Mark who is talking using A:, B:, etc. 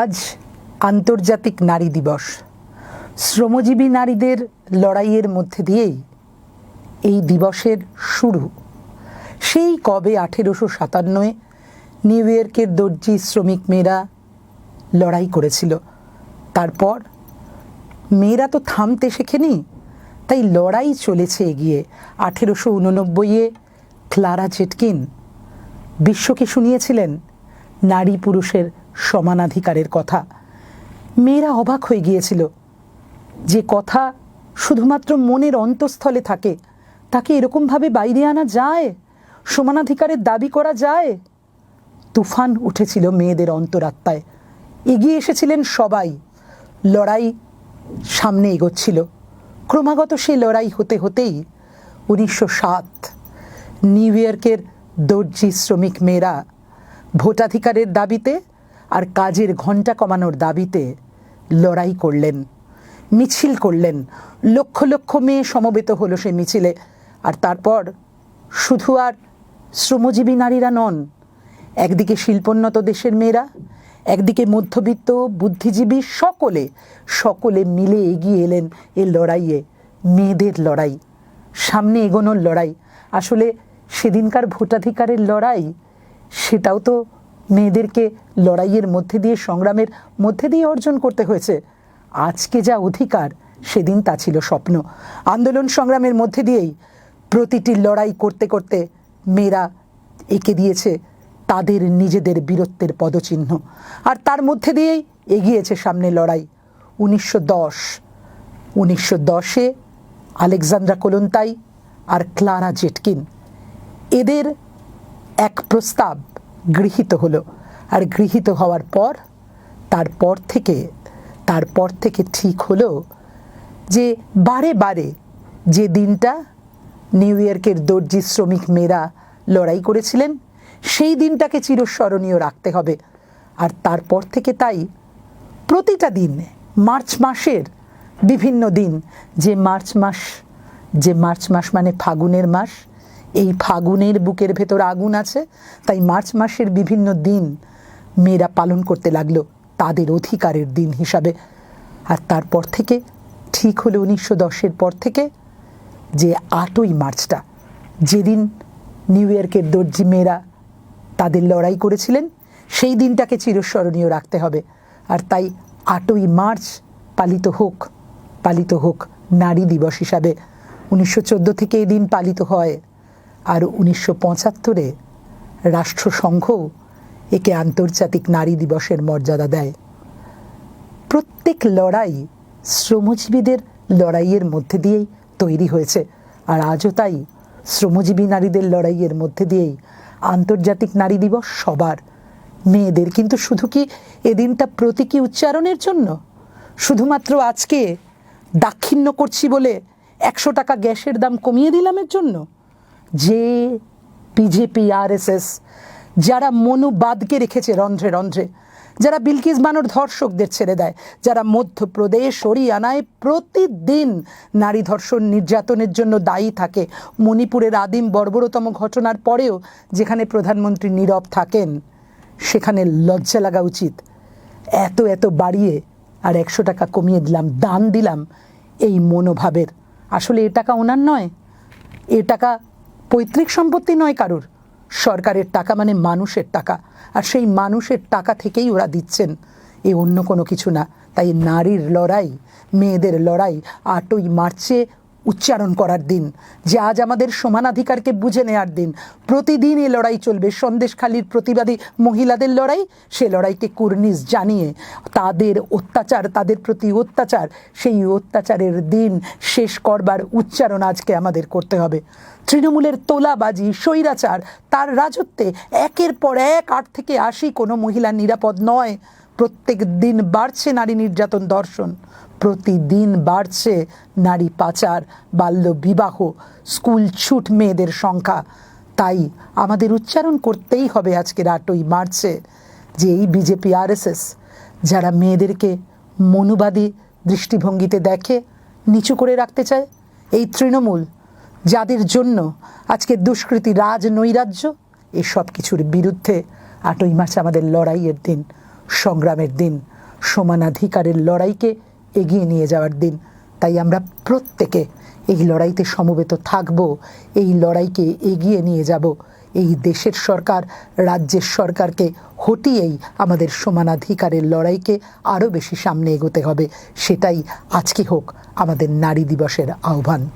A: আজ আন্তর্জাতিক নারী দিবস। শ্রমজীবী নারীদের লড়াইয়ের মধ্যে দিয়েই এই দিবসের শুরু। সেই কবে আঠেরোশো সাতান্নয় নিউ ইয়র্কের দর্জি শ্রমিক মেয়েরা লড়াই করেছিল। তারপর মেয়েরা তো থামতে শেখেনি, তাই লড়াই চলেছে এগিয়ে। আঠেরোশো উননব্বইয়ে ক্লারা জেটকিন বিশ্বকে শুনিয়েছিলেন নারী পুরুষের সমানাধিকারের কথা। মেয়েরা অবাক হয়ে গিয়েছিল। যে কথা শুধুমাত্র মনের অন্তঃস্থলে থাকে, তাকে এরকমভাবে বাইরে আনা যায়? সমানাধিকারের দাবি করা যায়? তুফান উঠেছিল মেয়েদের অন্তরাত্মায়। এগিয়ে এসেছিলেন সবাই। লড়াই সামনে এগোচ্ছিল। ক্রমাগত সেই লড়াই হতে হতেই উনিশশো সাত নিউ ইয়র্কের দর্জি শ্রমিক মেয়েরা ভোটাধিকারের দাবিতে আর কাজের ঘণ্টা কমানোর দাবিতে লড়াই করলেন, মিছিল করলেন। লক্ষ লক্ষ মেয়ে সমবেত হলো সেই মিছিলে। আর তারপর শুধু আর শ্রমজীবী নারীরা নন, একদিকে শিল্পোন্নত দেশের মেয়েরা, একদিকে মধ্যবিত্ত, বুদ্ধিজীবী সকলে সকলে মিলে এগিয়ে এলেন এ লড়াইয়ে, মেয়েদের লড়াই, সামনে এগোনোর লড়াই। আসলে সেদিনকার ভোটাধিকারের লড়াই, সেটাও তো মেয়েদেরকে লড়াইয়ের মধ্যে দিয়ে, সংগ্রামের মধ্যে দিয়ে অর্জন করতে হয়েছে। আজকে যা অধিকার, সেদিন তা ছিল স্বপ্ন। আন্দোলন সংগ্রামের মধ্যে দিয়েই প্রতিটি লড়াই করতে করতে মেয়েরা এঁকে দিয়েছে তাদের নিজেদের বীরত্বের পদচিহ্ন। আর তার মধ্যে দিয়েই এগিয়েছে সামনে লড়াই। উনিশশো দশ, উনিশশো দশে আলেকজান্দ্রা কোলন্তাই আর ক্লারা জেটকিন। এদের এক প্রস্তাব গৃহীত হলো। আর গৃহীত হওয়ার পর, তারপর থেকে তারপর থেকে ঠিক হলো যে বারে বারে যে দিনটা নিউ ইয়র্কের দর্জি শ্রমিক মেয়েরা লড়াই করেছিলেন, সেই দিনটাকে চিরস্মরণীয় রাখতে হবে। আর তারপর থেকে তাই প্রতিটা দিন, মার্চ মাসের বিভিন্ন দিন, যে মার্চ মাস, যে মার্চ মাস মানে ফাগুনের মাস এই ফাগুনের বুকের ভেতর আগুন আছে, তাই মার্চ মাসের বিভিন্ন দিন মেয়েরা পালন করতে লাগল তাদের অধিকারের দিন হিসাবে। আর তারপর থেকে, ঠিক হলো উনিশশো দশের পর থেকে যে আটই মার্চটা, যেদিন নিউ ইয়র্কের দর্জি মেয়েরা তাদের লড়াই করেছিলেন, সেই দিনটাকে চিরস্মরণীয় রাখতে হবে। আর তাই আটই মার্চ পালিত হোক পালিত হোক নারী দিবস হিসাবে, উনিশশো চোদ্দ থেকে এই দিন পালিত হয়। আর উনিশশো পঁচাত্তরে রাষ্ট্রসংঘ একে আন্তর্জাতিক নারী দিবসের মর্যাদা দেয়। প্রত্যেক লড়াই শ্রমজীবীদের লড়াইয়ের মধ্যে দিয়েই তৈরি হয়েছে আর আজও তাই শ্রমজীবী নারীদের লড়াইয়ের মধ্যে দিয়েই আন্তর্জাতিক নারী দিবস সবার। মেয়েদের কিন্তু শুধু কি এদিনটা প্রতীকী উচ্চারণের জন্য? শুধুমাত্র আজকে দাক্ষিণ্য করছি বলে একশো টাকা গ্যাসের দাম কমিয়ে দিলামের জন্য? যে বিজেপি, আরএসএস, যারা মনুবাদকে রেখেছে রন্ধ্রে রন্ধ্রে, যারা বিলকিস বানোর ধর্ষকদের ছেড়ে দেয়, যারা মধ্যপ্রদেশ, হরিয়ানায় প্রতিদিন নারী ধর্ষণ নির্যাতনের জন্য দায়ী থাকে। মণিপুরের আদিম বর্বরতম ঘটনার পরেও যেখানে প্রধানমন্ত্রী নীরব থাকেন, সেখানে লজ্জা লাগা উচিত। এত এত বাড়িয়ে আর একশো টাকা কমিয়ে দিলাম, দান দিলাম এই মনোভাবের। আসলে এ টাকা ওনার নয়, এ টাকা পৈতৃক সম্পত্তি নয় কারুর। সরকারের টাকা মানে মানুষের টাকা, আর সেই মানুষের টাকা থেকেই ওরা দিচ্ছেন। এ অন্য কোনো কিছু না, তাই নারীর লড়াই, মেয়েদের লড়াই, আটই মার্চে উচ্চারণ করার দিন, যে আজ আমাদের সমানাধিকারকে বুঝে নেওয়ার দিন। প্রতিদিন এ লড়াই চলবে। সন্দেশখালীর প্রতিবাদী মহিলাদের লড়াই, সে লড়াইকে কুর্নিশ জানিয়ে তাদের অত্যাচার, তাদের প্রতি অত্যাচার, সেই অত্যাচারের দিন শেষ করবার উচ্চারণ আজকে আমাদের করতে হবে। তৃণমূলের তোলাবাজি, স্বৈরাচার, তার রাজত্বে একের পর এক আট থেকে আশি কোনো মহিলা নিরাপদ নয়। প্রত্যেক দিন বাড়ছে নারী নির্যাতন দর্শন। প্রতিদিন বাড়ছে নারী পাচার, বাল্য বিবাহ, স্কুল ছুট মেয়েদের সংখ্যা। তাই আমাদের উচ্চারণ করতেই হবে আজকের আটই মার্চে, যে এই বিজেপি আরএসএস, যারা মেয়েদেরকে মনুবাদী দৃষ্টিভঙ্গিতে দেখে, নিচু করে রাখতে চায়, এই তৃণমূল, যাদের জন্য আজকে দুষ্কৃতি রাজ নৈরাজ্য এসব কিছুর বিরুদ্ধে আটই মার্চ আমাদের লড়াইয়ের দিন। সংগ্রামের দিন, সমানাধিকারের লড়াইকে এগিয়ে নিয়ে যাওয়ার দিন। তাই আমরা প্রত্যেকে এই লড়াইতে সমবেত থাকব, এই লড়াইকে এগিয়ে নিয়ে যাব। এই দেশের সরকার, রাজ্যের সরকারকে হটিয়েই আমাদের সমানাধিকারের লড়াইকে আরও বেশি সামনে এগোতে হবে। সেটাই আজকে হোক আমাদের নারী দিবসের আহ্বান।